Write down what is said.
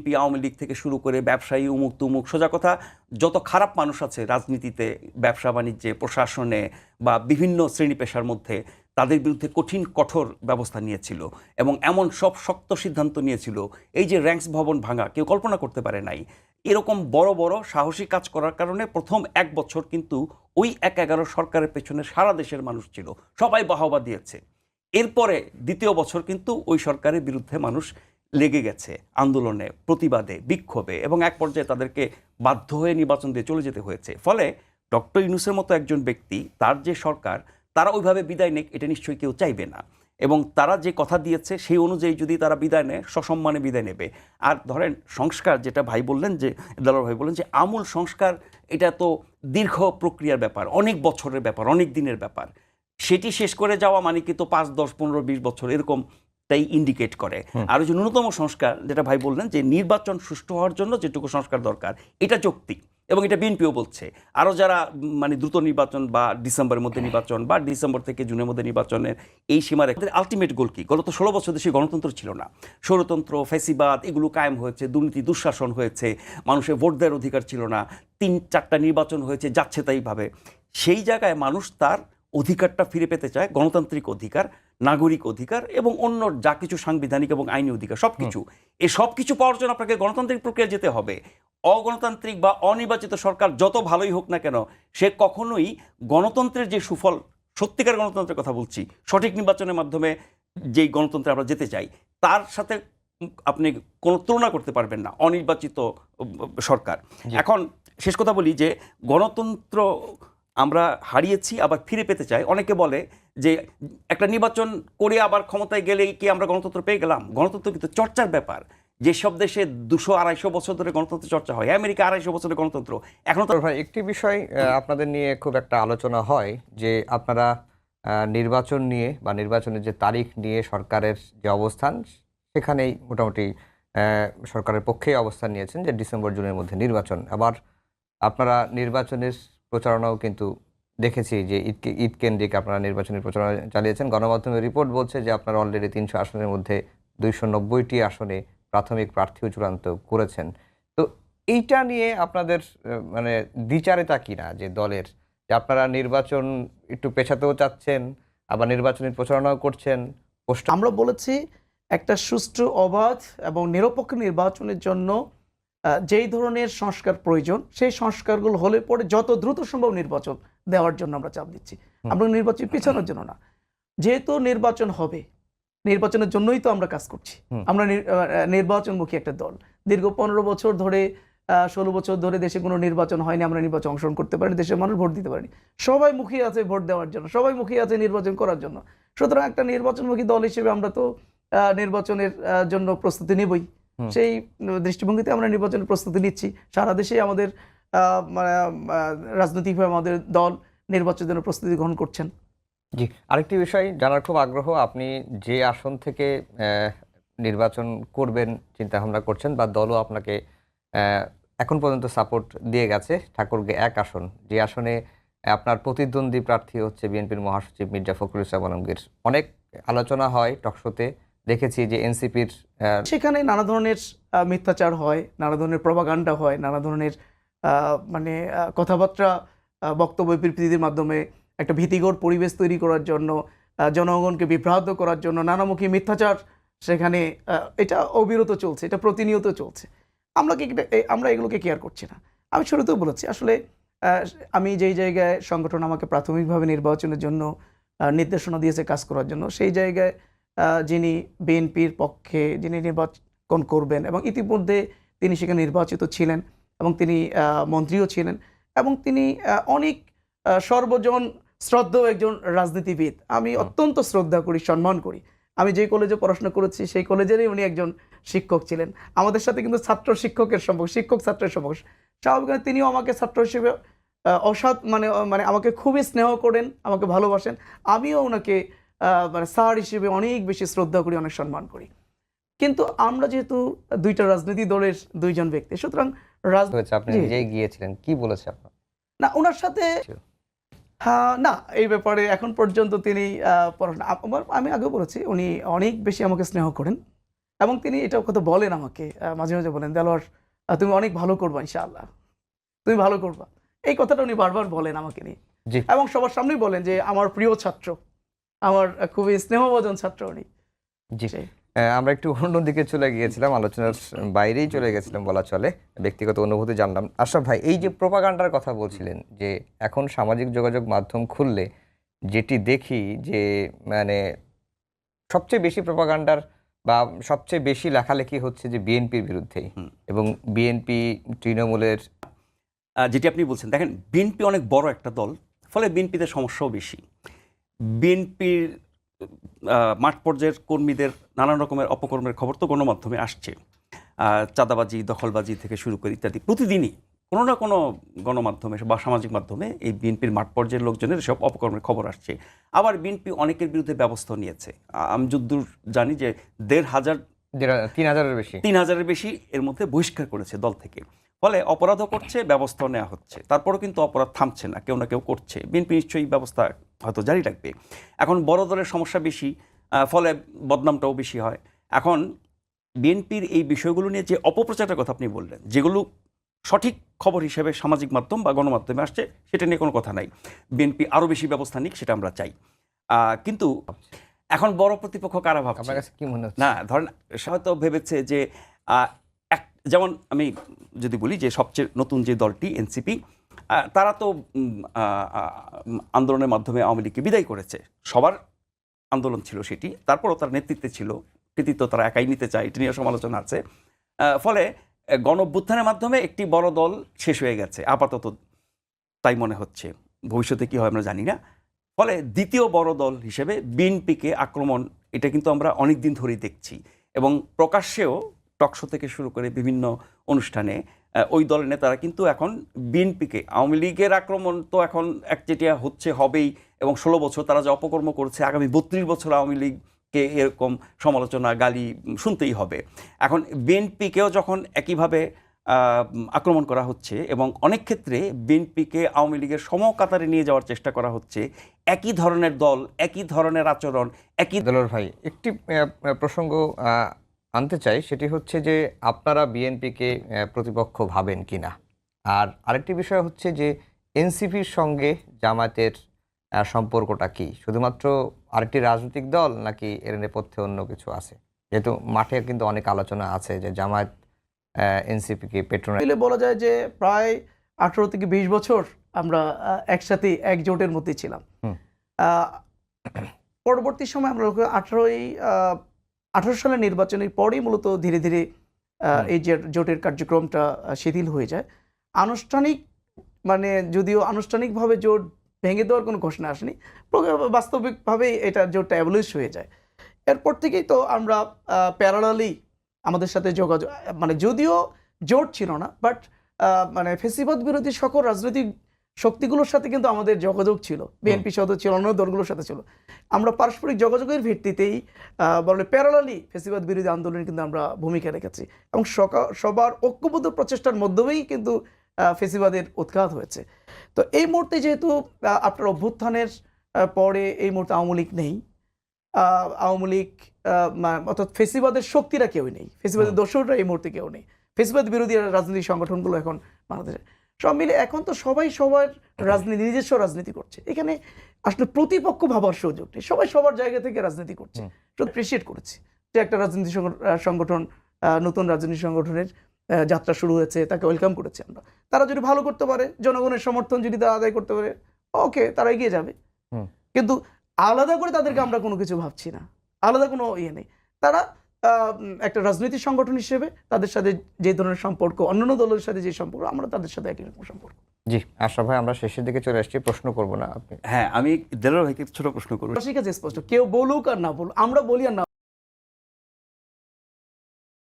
BNP Awami League থেকে শুরু করে ব্যবসায়ী উমুক তুমুক, সোজা কথা, যত খারাপ মানুষ আছে রাজনীতিতে, ব্যবসা বাণিজ্যে, প্রশাসনে বা বিভিন্ন শ্রেণি পেশার মধ্যে, তাদের বিরুদ্ধে কঠিন, কঠোর ব্যবস্থা নিয়েছিল এবং এমন সব শক্ত সিদ্ধান্ত নিয়েছিল, এই যে র্যাঙ্কস ভবন ভাঙা, কেউ কল্পনা করতে পারে নাই। এরকম বড় বড় সাহসী কাজ করার কারণে প্রথম এক বছর কিন্তু ওই এক এগারো সরকারের পেছনে সারা দেশের মানুষ ছিল, সবাই বাহবা দিয়েছে। এরপরে দ্বিতীয় বছর কিন্তু ওই সরকারের বিরুদ্ধে মানুষ লেগে গেছে আন্দোলনে, প্রতিবাদে, বিক্ষোভে এবং এক পর্যায়ে তাদেরকে বাধ্য হয়ে নির্বাচন দিয়ে চলে যেতে হয়েছে। ফলে ডক্টর ইউনুসের মতো একজন ব্যক্তি, তার যে সরকার, তারা ওইভাবে বিদায় নেক, এটা নিশ্চয়ই কেউ চাইবে না। এবং তারা যে কথা দিয়েছে, সেই অনুযায়ী যদি তারা বিদায় নেয়, সসম্মানে বিদায় নেবে। আর ধরেন, সংস্কার যেটা ভাই বললেন যে দালার ভাই বললেন যে, আমূল সংস্কার, এটা তো দীর্ঘ প্রক্রিয়ার ব্যাপার, অনেক বছরের ব্যাপার, অনেক দিনের ব্যাপার। সেটি শেষ করে যাওয়া মানে কিন্তু পাঁচ, দশ, পনেরো, বিশ বছর, এরকম তাই ইন্ডিকেট করে। আর যে ন্যূনতম সংস্কার যেটা ভাই বললেন যে নির্বাচন সুষ্ঠু হওয়ার জন্য যেটুকু সংস্কার দরকার এটা যৌক্তিক এবং এটা বিএনপিও বলছে। আরও যারা মানে দ্রুত নির্বাচন বা ডিসেম্বরের মধ্যে নির্বাচন বা ডিসেম্বর থেকে জুনের মধ্যে নির্বাচনের এই সীমারে আলটিমেট গোল কি? গত ষোলো বছর দেশে গণতন্ত্র ছিল না। ষড়যন্ত্র ফেসিবাদ এগুলো কায়েম হয়েছে দুর্নীতি দুঃশাসন হয়েছে মানুষের ভোট দেওয়ার অধিকার ছিল না তিন চারটা নির্বাচন হয়েছে যাচ্ছে তাইভাবে। সেই জায়গায় মানুষ তার অধিকারটা ফিরে পেতে চায় গণতান্ত্রিক অধিকার নাগরিক অধিকার এবং অন্য যা কিছু সাংবিধানিক এবং আইনি অধিকার সব কিছু এই সব কিছু পাওয়ার জন্য আপনাকে গণতান্ত্রিক প্রক্রিয়া যেতে হবে। অগণতান্ত্রিক বা অনির্বাচিত সরকার যত ভালোই হোক না কেন সে কখনোই গণতন্ত্রের যে সুফল সত্যিকার গণতন্ত্রের কথা বলছি সঠিক নির্বাচনের মাধ্যমে যেই গণতন্ত্রে আমরা যেতে চাই তার সাথে আপনি কোনো তুলনা করতে পারবেন না অনির্বাচিত সরকার। এখন শেষ কথা বলি যে গণতন্ত্র আমরা হারিয়েছি আবার ফিরে পেতে চাই। অনেকে বলে যে একটা নির্বাচন করে আবার ক্ষমতায় গেলেই কি আমরা গণতন্ত্র পেয়ে গেলাম? গণতন্ত্র কিন্তু চর্চার ব্যাপার। যেসব দেশে দুশো আড়াইশো বছর ধরে গণতন্ত্র চর্চা হয়। আমেরিকা আড়াইশো বছরের গণতন্ত্র। এখন তো তো ভাই, একটি বিষয় আপনাদের নিয়ে খুব একটা আলোচনা হয় যে আপনারা নির্বাচন নিয়ে বা নির্বাচনের যে তারিখ নিয়ে সরকারের যে অবস্থান, সেখানেই মোটামুটি সরকারের পক্ষেই অবস্থান নিয়েছেন যে ডিসেম্বর, জুনের মধ্যে নির্বাচন। আবার আপনারা নির্বাচনের প্রচারণাও কিন্তু দেখেছি যে ঈদ ঈদ কেন্দ্রিক আপনারা নির্বাচনের প্রচারণা চালিয়েছেন। গণমাধ্যমের রিপোর্ট বলছে যে আপনারা অলরেডি তিনশো আসনের মধ্যে দুইশো নব্বইটি আসনে প্রাথমিক প্রার্থীও চূড়ান্ত করেছেন। তো এইটা নিয়ে আপনাদের মানে দ্বিচারিতা কিনা যে দলের? যে আপনারা নির্বাচন একটু পেছাতেও চাচ্ছেন, আবার নির্বাচনের প্রচারণাও করছেন আমরা বলেছি একটা সুষ্ঠু, অবাধ এবং নিরপেক্ষ নির্বাচনের জন্য যেই ধরনের সংস্কার প্রয়োজন, সেই সংস্কারগুলো হলে পরে যত দ্রুত সম্ভব নির্বাচন দেওয়ার জন্য আমরা চাপ দিচ্ছি। আমরা নির্বাচন পিছানোর জন্য না। যেহেতু নির্বাচন হবে নির্বাচনের জন্যই তো আমরা কাজ করছি। আমরা নির্বাচনমুখী একটা দল। দীর্ঘ পনেরো বছর ধরে ষোলো বছর ধরে দেশে কোনো নির্বাচন হয়নি আমরা নির্বাচন অংশগ্রহণ করতে পারিনি দেশের মানুষ ভোট দিতে পারেনি। সবাই মুখিয়ে আছে ভোট দেওয়ার জন্য সবাই মুখিয়ে আছে নির্বাচন করার জন্য। সুতরাং একটা নির্বাচনমুখী দল হিসেবে আমরা তো আহ, নির্বাচনের জন্য প্রস্তুতি নেবই। সেই দৃষ্টিভঙ্গিতে আমরা নির্বাচনের প্রস্তুতি নিচ্ছি। সারা দেশে আমাদের মানে রাজনৈতিকভাবে আমাদের দল নির্বাচনের জন্য প্রস্তুতি গ্রহণ করছেন। জি আরেকটি বিষয় জানার খুব আগ্রহ আপনি যে আসন থেকে নির্বাচন করবেন চিন্তা ভাবনা করছেন বা দলও আপনাকে এখন পর্যন্ত সাপোর্ট দিয়ে গেছে ঠাকুরকে এক আসন। যে আসনে আপনার প্রতিদ্বন্দ্বী প্রার্থী হচ্ছে বিএনপির মহাসচিব মির্জা ফখরুল ইসলাম আলমগীর। অনেক আলোচনা হয় টকশোতে দেখেছি যে এনসিপির সেখানে নানা ধরনের মিথ্যাচার হয় নানা ধরনের প্রভাগান্ডা হয় নানা ধরনের মানে কথাবার্তা বক্তব্য বিবৃতির মাধ্যমে একটা ভীতিকর পরিবেশ তৈরি করার জন্য জনগণকে বিভ্রান্ত করার জন্য নানামুখী মিথ্যাচার সেখানে এটা অবিরত চলছে, এটা প্রতিনিয়ত চলছে। আমরা কি আমরা এগুলোকে কেয়ার করছি না। আমি শুরুতেও বলেছি, আসলে আমি যেই জায়গায় সংগঠন আমাকে প্রাথমিকভাবে নির্বাচনের জন্য নির্দেশনা দিয়েছে কাজ করার জন্য, সেই জায়গায় যিনি বিএনপির পক্ষে যিনি নির্বাচন করবেন এবং ইতিমধ্যে তিনি সেখানে নির্বাচিত ছিলেন এবং তিনি মন্ত্রীও ছিলেন এবং তিনি অনেক সর্বজন শ্রদ্ধেয় একজন রাজনীতিবিদ। আমি অত্যন্ত শ্রদ্ধা করি সম্মান করি। আমি যে কলেজে পড়াশোনা করেছি সেই কলেজেরই উনি একজন শিক্ষক ছিলেন। আমাদের সাথে কিন্তু ছাত্র শিক্ষকের সম্পর্ক শিক্ষক ছাত্রের সম্পর্ক। স্বাভাবিক তিনিও আমাকে ছাত্র হিসেবে অসৎ মানে মানে আমাকে খুবই স্নেহ করেন আমাকে ভালোবাসেন। আমিও ওনাকে মানে স্যার হিসেবে অনেক বেশি শ্রদ্ধা করি অনেক সম্মান করি। কিন্তু আমরা যেহেতু দুইটা রাজনীতি দলের দুইজন ব্যক্তি সুতরাং হয়েছে আপনি জি। নিজেই গিয়েছিলেন কি বলেছে আপনার? না ওনার সাথে না এই ব্যাপারে এখন পর্যন্ত তিনি পড়াশোনা আমি আগেও বলেছি উনি অনেক বেশি আমাকে স্নেহ করেন। এবং তিনি এটা কথা বলেন আমাকে মাঝে মাঝে বলেন দেলোয়ার তুমি অনেক ভালো করবা ইনশাআল্লাহ। তুমি ভালো করবা। এই কথাটা উনি বারবার বলেন আমাকে নিয়ে। এবং সবার সামনেই বলেন যে আমার প্রিয় ছাত্র আমার খুবই স্নেহভোজন ছাত্র উনি। জি। আমরা একটু অন্যদিকে চলে গিয়েছিলাম আলোচনার বাইরেই চলে গেছিলাম বলা চলে ব্যক্তিগত অনুভূতি জানলাম। আশরাফ ভাই এই যে প্রোপাগান্ডার কথা বলছিলেন যে এখন সামাজিক যোগাযোগ মাধ্যম খুললে যেটি দেখি যে মানে সবচেয়ে বেশি প্রোপাগান্ডার বা সবচেয়ে বেশি লেখালেখি হচ্ছে যে বিএনপির বিরুদ্ধে এবং বিএনপি তৃণমূলের যেটি আপনি বলছেন দেখেন বিএনপি অনেক বড় একটা দল ফলে বিএনপিতে সমস্যাও বেশি। বিএনপির মাঠ পর্যায়ের কর্মীদের নানান রকমের অপকর্মের খবর তো গণমাধ্যমে আসছে। চাঁদাবাজি দখলবাজি থেকে শুরু করে ইত্যাদি। প্রতিদিনই কোনো না কোনো গণমাধ্যমে বা সামাজিক মাধ্যমে এই বিএনপির মাঠ পর্যায়ের লোকজনের সব অপকর্মের খবর আসছে। আবার বিএনপি অনেকের বিরুদ্ধে ব্যবস্থা নিয়েছে। আমি যদ্দূর জানি যে দেড় হাজার তিন হাজারের বেশি। তিন হাজারের বেশি এর মধ্যে বহিষ্কার করেছে দল থেকে। ফলে অপরাধও করছে ব্যবস্থা নেওয়া হচ্ছে। তারপরেও কিন্তু অপরাধ থামছে না কেউ না কেউ করছে। বিএনপি নিশ্চয়ই ব্যবস্থা হয়তো জারি রাখবে। এখন বড় দলের সমস্যা বেশি ফলে বদনামটাও বেশি হয়। এখন বিএনপির এই বিষয়গুলো নিয়ে যে অপপ্রচারের কথা আপনি বললেন যেগুলো সঠিক খবর হিসেবে সামাজিক মাধ্যম বা গণমাধ্যমে আসছে সেটা নিয়ে কোনো কথা নাই। বিএনপি আরও বেশি ব্যবস্থা নিক সেটা আমরা চাই। কিন্তু এখন বড় প্রতিপক্ষ কারা ভাবছে? আপনার কাছে কি মনে হচ্ছে? না ধরেন সে হয়তো ভেবেছে যে যেমন আমি যদি বলি যে সবচেয়ে নতুন যে দলটি, এনসিপি তারা তো আন্দোলনের মাধ্যমে আওয়ামী লীগকে বিদায় করেছে। সবার আন্দোলন ছিল সেটি, তারপরও তার নেতৃত্বে ছিল, কৃতিত্ব তারা একাই নিতে চায়, এটি নিয়ে সমালোচনা আছে। ফলে গণ মাধ্যমে একটি বড় দল শেষ হয়ে গেছে, আপাতত তাই মনে হচ্ছে। ভবিষ্যতে কি হয় আমরা জানি না। ফলে দ্বিতীয় বড় দল হিসেবে বিএনপিকে আক্রমণ, এটা কিন্তু আমরা অনেক দিন ধরেই দেখছি। এবং প্রকাশ্যেও টকশো থেকে শুরু করে বিভিন্ন অনুষ্ঠানে ওই দলের নেতারা কিন্তু এখন বিএনপিকে, আওয়ামী লীগের আক্রমণ তো এখন একচেটিয়া হচ্ছে, হবেই এবং ষোলো বছর তারা যে অপকর্ম করছে, আগামী বত্রিশ বছর আওয়ামী লীগকে এরকম সমালোচনা, গালি শুনতেই হবে। এখন বিএনপিকেও যখন একইভাবে আক্রমণ করা হচ্ছে এবং অনেক ক্ষেত্রে বিএনপিকে আওয়ামী লীগের সমকাতারে নিয়ে যাওয়ার চেষ্টা করা হচ্ছে, একই ধরনের দল, একই ধরনের আচরণ, একই দলের ভাই, একটি প্রসঙ্গ আনতে চাই সেটি হচ্ছে যে আপনারা বিএনপিকে প্রতিপক্ষ ভাবেন কিনা। আর আরেকটি বিষয় হচ্ছে যে এনসিপির সঙ্গে জামায়াতের আহ, সম্পর্কটা কি? শুধুমাত্র আরেকটি রাজনৈতিক দল নাকি এর নেপথ্যে অন্য কিছু আছে? যেহেতু মাঠে কিন্তু অনেক আলোচনা আছে যে জামায়াত এনসিপিকে পেট্রোনাইজ মিলে বলা যায় যে প্রায় আঠারো থেকে বিশ বছর আমরা একসাথে একজোটের মধ্যে ছিলাম। পরবর্তী সময় আমরা আঠারোই আঠারো সালের নির্বাচনের পরেই মূলত ধীরে ধীরে এই যে জোটের কার্যক্রমটা শিথিল হয়ে যায়। আনুষ্ঠানিক মানে যদিও আনুষ্ঠানিকভাবে জোট ভেঙে দেওয়ার কোনো ঘোষণা আসেনি বাস্তবিকভাবেই এটা জোটটা অ্যাবলিশ হয়ে যায়। এরপর থেকেই তো আমরা প্যারালালি আমাদের সাথে যোগাযোগ মানে যদিও জোট ছিল না বাট মানে ফেসিবাদ বিরোধী সকল রাজনৈতিক শক্তিগুলোর সাথে কিন্তু আমাদের যোগাযোগ ছিল বিএনপি সাথে ছিল অন্য দলগুলোর সাথে ছিল। আমরা পারস্পরিক যোগাযোগের ভিত্তিতেই বলে প্যারালালি ফেসিবাদ বিরোধী আন্দোলনে কিন্তু আমরা ভূমিকা রেখেছি এবং সবার ঐক্যবদ্ধ প্রচেষ্টার মাধ্যমেই কিন্তু ফেসিবাদের উৎখাত হয়েছে। তো এই মুহূর্তে যেহেতু আপনার অভ্যুত্থানের পরে এই মুহূর্তে আওয়ামী লীগ নেই আওয়ামী লীগ অর্থাৎ ফেসিবাদের শক্তিরা কেউ নেই ফেসিবাদের দোষররা এই মুহূর্তে কেউ নেই। ফেসিবাদ বিরোধী রাজনৈতিক সংগঠনগুলো এখন বাংলাদেশে সব মিলে এখন তো সবাই সবার রাজনীতি নিজস্ব রাজনীতি করছে। এখানে আসলে প্রতিপক্ষ ভাবার সুযোগ নেই। সবাই সবার জায়গা থেকে রাজনীতি করছে। অ্যাপ্রিসিয়েট করেছি। যে একটা রাজনীতি সংগ- সংগঠন নতুন রাজনীতি সংগঠনের যাত্রা শুরু হয়েছে তাকে ওয়েলকাম করেছি আমরা। তারা যদি ভালো করতে পারে জনগণের সমর্থন যদি তারা আদায় করতে পারে ওকে তারা এগিয়ে যাবে। কিন্তু আলাদা করে তাদেরকে আমরা কোনো কিছু ভাবছি না। আলাদা কোনো ইয়ে নেই। তারা একটা রাজনৈতিক সংগঠন হিসেবে তাদের সাথে যে ধরনের সম্পর্ক অন্যান্য দলের সাথে যে সম্পর্ক আমরা তাদের সাথে একই রকম সম্পর্ক। জি আশা ভাই আমরা শেষের দিকে চলে আসছি প্রশ্ন করব না আপনি। হ্যাঁ আমি দেলোর ভাইকে ছোট প্রশ্ন করব। ঠিক আছে স্পষ্ট। কেউ বলুক আর না বলুক আমরা বলি আর না